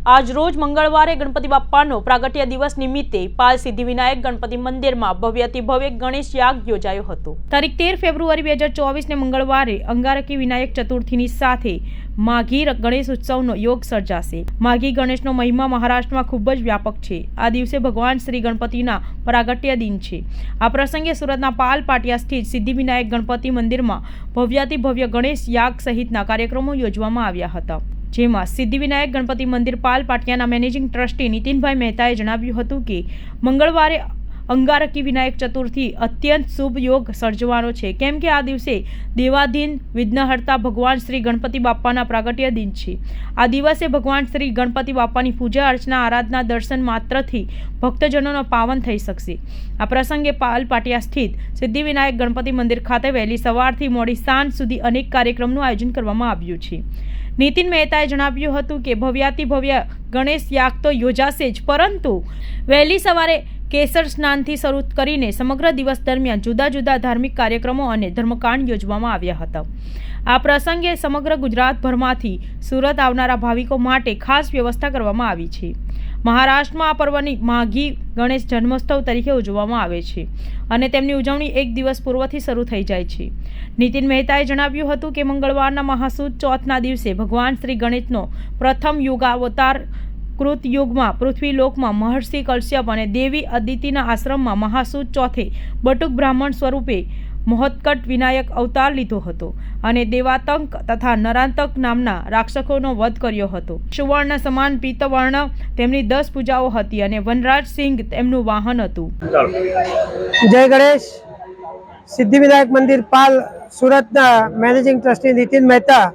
આજ રોજ મંગળવારે ગણપતિ બાપ્પાનો પ્રાગટ્ય દિવસ નિમિત્તે પાલ સિદ્ધિવિનાયક ગણપતિ મંદિરમાં ભવ્યથી ભવ્ય ગણેશ યાગ યોજાયો હતો. તારીખ તેર ફેબ્રુઆરી બે હજાર ચોવીસને મંગળવારે અંગારકી વિનાયક ચતુર્થીની સાથે માઘી ગણેશ ઉત્સવનો યોગ સર્જાશે. માઘી ગણેશનો મહિમા મહારાષ્ટ્રમાં ખૂબ જ વ્યાપક છે. આ દિવસે ભગવાન શ્રી ગણપતિના પ્રાગટ્ય દિન છે. આ પ્રસંગે સુરતના પાલ પાટિયા સ્થિત સિદ્ધિવિનાયક ગણપતિ મંદિરમાં ભવ્યાતિ ભવ્ય ગણેશ યાગ સહિતના કાર્યક્રમો યોજવામાં આવ્યા હતા. જેમાં સિદ્ધિવિનાયક ગણપતિ મંદિર પાલ પાટિયાના મેનેજિંગ ટ્રસ્ટી નીતિનભાઈ મહેતાએ જણાવ્યું હતું કે મંગળવારે અંગારકી વિનાયક ચતુર્થી અત્યંત શુભ યોગ સર્જવાનો છે. કેમ કે આ દિવસે દેવાધીન વિઘ્નહર્તા ભગવાન શ્રી ગણપતિ બાપ્પાના પ્રાગટ્ય દિન છે. આ દિવસે ભગવાન શ્રી ગણપતિ બાપ્પાની પૂજા અર્ચના આરાધના દર્શન માત્રથી ભક્તજનોનો પાવન થઈ શકશે. આ પ્રસંગે પાલ પાટિયા સ્થિત સિદ્ધિવિનાયક ગણપતિ મંદિર ખાતે વહેલી સવારથી મોડી સાંજ સુધી અનેક કાર્યક્રમનું આયોજન કરવામાં આવ્યું છે. નીતિન મહેતાએ જણાવ્યું હતું કે ભવ્યાતિ ભવ્ય ગણેશ યાગ તો યોજાશે જ, પરંતુ વહેલી સવારે કેસર સ્નાનથી શરૂ કરીને સમગ્ર દિવસ દરમિયાન જુદા જુદા ધાર્મિક કાર્યક્રમો અને ધર્મકાંડ યોજવામાં આવ્યા હતા. આ પ્રસંગે સમગ્ર ગુજરાતભરમાંથી સુરત આવનારા ભાવિકો માટે ખાસ વ્યવસ્થા કરવામાં આવી છે. મહારાષ્ટ્રમાં આ પર્વની માઘી ગણેશ જન્મોત્સવ તરીકે ઉજવવામાં આવે છે અને તેમની ઉજવણી એક દિવસ પૂર્વથી શરૂ થઈ જાય છે. નીતિન મહેતાએ જણાવ્યું હતું કે મંગળવારના મહાસુદ ચોથના દિવસે ભગવાન શ્રી ગણેશનો પ્રથમ યુગાવતાર કૃત યુગમાં પૃથ્વીલોકમાં મહર્ષિ કશ્યપ અને દેવી અદિતિના આશ્રમમાં મહાસુદ ચોથે બટુક બ્રાહ્મણ સ્વરૂપે મહોત્કટ વિનાયક અવતાર લીધો હતો અને દેવાતંક તથા નરાંતક નામના રાક્ષસોનો વધ કર્યો હતો. સુવર્ણ સમાન પિત્તવર્ણ તેમની દસ પૂજાઓ હતી અને વનરાજ સિંહ તેમનું વાહન હતું. જય ગણેશ. સિદ્ધિવિનાયક મંદિર પાલ સુરતના મેનેજિંગ ટ્રસ્ટી નીતિન મહેતા.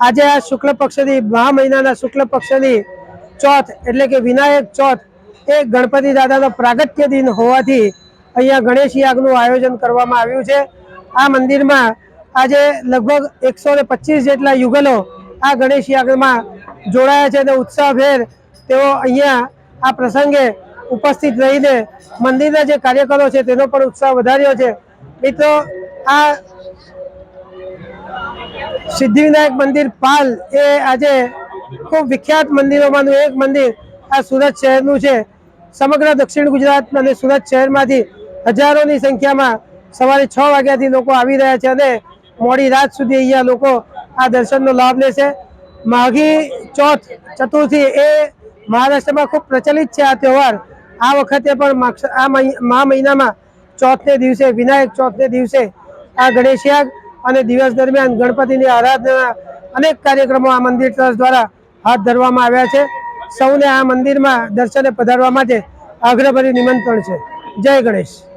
આજે આ શુક્લ પક્ષની, મહા મહિનાના શુક્લ પક્ષની ચોથ એટલે કે વિનાયક ચોથ એ ગણપતિ દાદાનો પ્રાગટ્ય દિન હોવાથી અહીંયા ગણેશ યાગનું આયોજન કરવામાં આવ્યું છે. આ મંદિરમાં આજે લગભગ એકસો ને પચીસ જેટલા યુગલો આ ગણેશ યાગમાં જોડાયા છે અને ઉત્સાહભેર તેઓ અહીંયા આ પ્રસંગે ઉપસ્થિત રહીને મંદિરના જે કાર્યકરો છે તેનો પણ ઉત્સાહ વધાર્યો છે. મિત્રો, આ સિદ્ધિવિનાયક મંદિર પાલ એ આજે ખૂબ વિખ્યાત મંદિરોમાંનું એક મંદિર આ સુરત શહેરનું છે. સમગ્ર દક્ષિણ ગુજરાત અને સુરત શહેરમાંથી હજારોની સંખ્યામાં સવારે છ વાગ્યાથી લોકો આવી રહ્યા છે અને મોડી રાત સુધી અહીંયા લોકો આ દર્શનનો લાભ લેશે. માઘી ચોથ ચતુર્થી એ મહારાષ્ટ્રમાં ખૂબ પ્રચલિત છે આ તહેવાર. આ વખતે પણ આ મહા મહિનામાં ચોથને દિવસે, વિનાયક ચોથને દિવસે આ ગણેશયાગ અને દિવસ દરમિયાન ગણપતિની આરાધના અનેક કાર્યક્રમો આ મંદિર ટ્રસ્ટ દ્વારા હાથ ધરવામાં આવ્યા છે. સૌને આ મંદિરમાં દર્શને પધારવા માટે આગ્રહભર્યું નિમંત્રણ છે. જય ગણેશ.